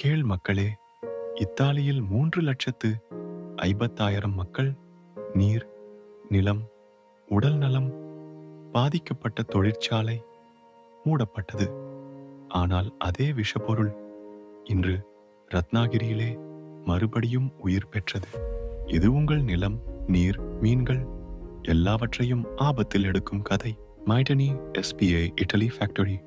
கேள் மக்களே இத்தாலியில் மூன்று லட்சத்து ஐம்பத்தாயிரம் மக்கள் நீர் நிலம் உடல் நலம் பாதிக்கப்பட்ட தொழிற்சாலை மூடப்பட்டது. ஆனால் அதே விஷப்பொருள் இன்று ரத்னாகிரியிலே மறுபடியும் உயிர் பெற்றது. இது உங்கள் நிலம் நீர் மீன்கள் எல்லாவற்றையும் ஆபத்தில் எடுக்கும் கதை. மைடனி எஸ்பிஐ இட்டலி ஃபேக்டரி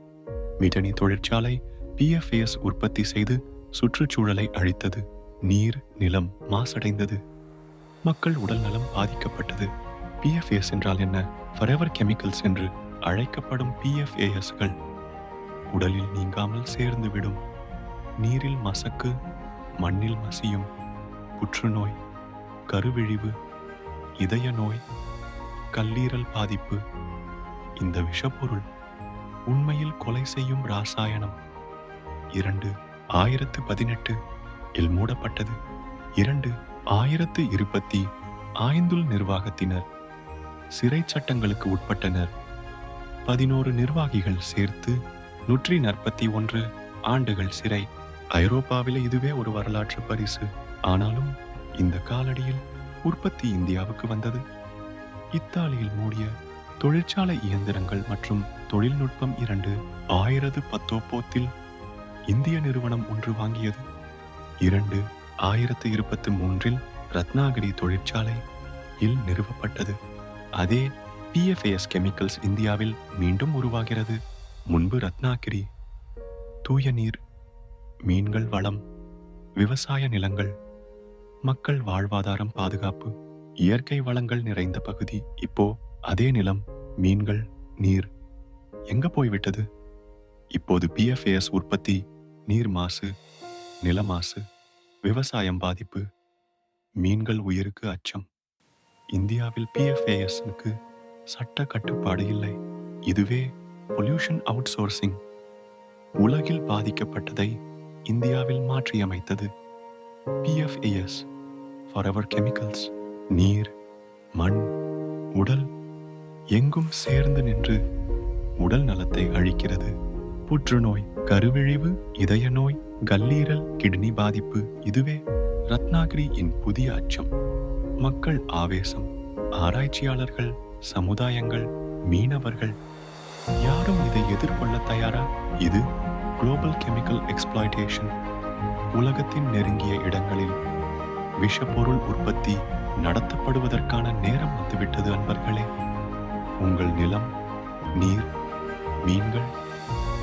மிடனி தொழிற்சாலை பிஎஃப்ஏஎஸ் உற்பத்தி செய்து சுற்றுச்சூழலை அழித்தது. நீர் நிலம் மாசடைந்தது. மக்கள் உடல் நலம் பாதிக்கப்பட்டது. பிஎஃப்ஏஎஸ் என்றால் என்ன? ஃபரெவர் கெமிக்கல்ஸ் என்று அழைக்கப்படும் பிஎஃப்ஏஎஸ்கள் உடலில் நீங்காமல் சேர்ந்துவிடும் நீரில் மசக்கு மண்ணில் மசியும். புற்றுநோய் கருவிழிவு இதய நோய் கல்லீரல் பாதிப்பு. இந்த விஷப்பொருள் உண்மையில் கொலை செய்யும் ராசாயனம். இரண்டு ஆயிரத்து பதினெட்டு இல் மூடப்பட்டது. இரண்டு ஆயிரத்து இருபத்தி ஆய்ந்துள் நிர்வாகத்தினர் சிறை சட்டங்களுக்கு உட்பட்டனர். பதினோரு நிர்வாகிகள் சேர்த்து நூற்றி நாற்பத்தி ஒன்று ஆண்டுகள் சிறை. ஐரோப்பாவில் இதுவே ஒரு வரலாற்று பரிசு. ஆனாலும் இந்த காலடியில் உற்பத்தி இந்தியாவுக்கு வந்தது. இத்தாலியில் மூடிய தொழிற்சாலை இயந்திரங்கள் மற்றும் தொழில்நுட்பம் இரண்டு ஆயிரத்து பத்தொன்போத்தில் இந்திய நிறுவனம் ஒன்று வாங்கியது. இரண்டு ஆயிரத்து இருபத்தி மூன்றில் ரத்னாகிரி தொழிற்சாலை இல் நிறுவப்பட்டது. அதே பிஎஃப்ஏஎஸ் கெமிக்கல்ஸ் இந்தியாவில் மீண்டும் உருவாகிறது. முன்பு ரத்னாகிரி தூய நீர் மீன்கள் வளம் விவசாய நிலங்கள் மக்கள் வாழ்வாதாரம் பாதுகாப்பு இயற்கை வளங்கள் நிறைந்த பகுதி. இப்போ அதே நிலம் மீன்கள் நீர் எங்க போய்விட்டது? இப்போது பிஎஃப்ஏஎஸ் உற்பத்தி நீர் மாசு நில மாசு விவசாயம் பாதிப்பு மீன்கள் உயிருக்கு அச்சம். இந்தியாவில் பிஎஃப்ஏஎஸ்னுக்கு சட்ட கட்டுப்பாடு இல்லை. இதுவே பொல்யூஷன் அவுட் சோர்சிங் உலகில் பாதிக்கப்பட்டதை இந்தியாவில் மாற்றியமைத்தது பிஎஃப்ஏஎஸ் ஃபார் கெமிக்கல்ஸ் நீர் மண் உடல் எங்கும் சேர்ந்து நின்று உடல் நலத்தை அழிக்கிறது. புற்றுநோய் கருவிழிவு இதய நோய் கல்லீரல் கிட்னி பாதிப்பு இதுவே ரத்னாகிரியின் புதிய அச்சம். மக்கள் ஆவேசம் ஆராய்ச்சியாளர்கள் சமுதாயங்கள் மீனவர்கள். யாரும் இதை எதிர்கொள்ள தயாரா? இது குளோபல் கெமிக்கல் எக்ஸ்பிளாய்டேஷன். உலகத்தின் நெருங்கிய இடங்களில் விஷப்பொருள் உற்பத்தி நடத்தப்படுவதற்கான நேரம் வந்துவிட்டது அன்பர்களே. உங்கள் நிலம் நீர் மீன்கள்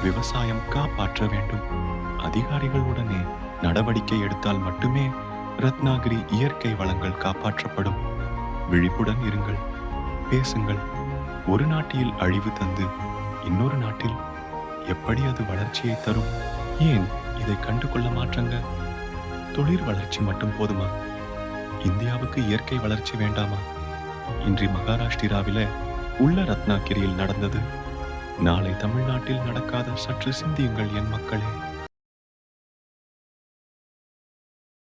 விவசாயம் காப்பாற்ற வேண்டும். அதிகாரிகள் உடனே நடவடிக்கை எடுத்தால் மட்டுமே ரத்னாகிரி இயற்கை வளங்கள் காப்பாற்றப்படும். விழிப்புடன் இருங்கள் பேசுங்கள். ஒரு நாட்டில் அழிவு தந்து இன்னொரு நாட்டில் எப்படி அது வளர்ச்சியை தரும்? ஏன் இதை கண்டு கொள்ள மாற்றங்க? தொழில் வளர்ச்சி மட்டும் போதுமா? இந்தியாவுக்கு இயற்கை வளர்ச்சி வேண்டாமா? இன்றி மகாராஷ்டிராவில உள்ள ரத்னாகிரியில் நடந்தது நாளை தமிழ்நாட்டில் நடக்காத சற்று சிந்தியுங்கள் என் மக்களே.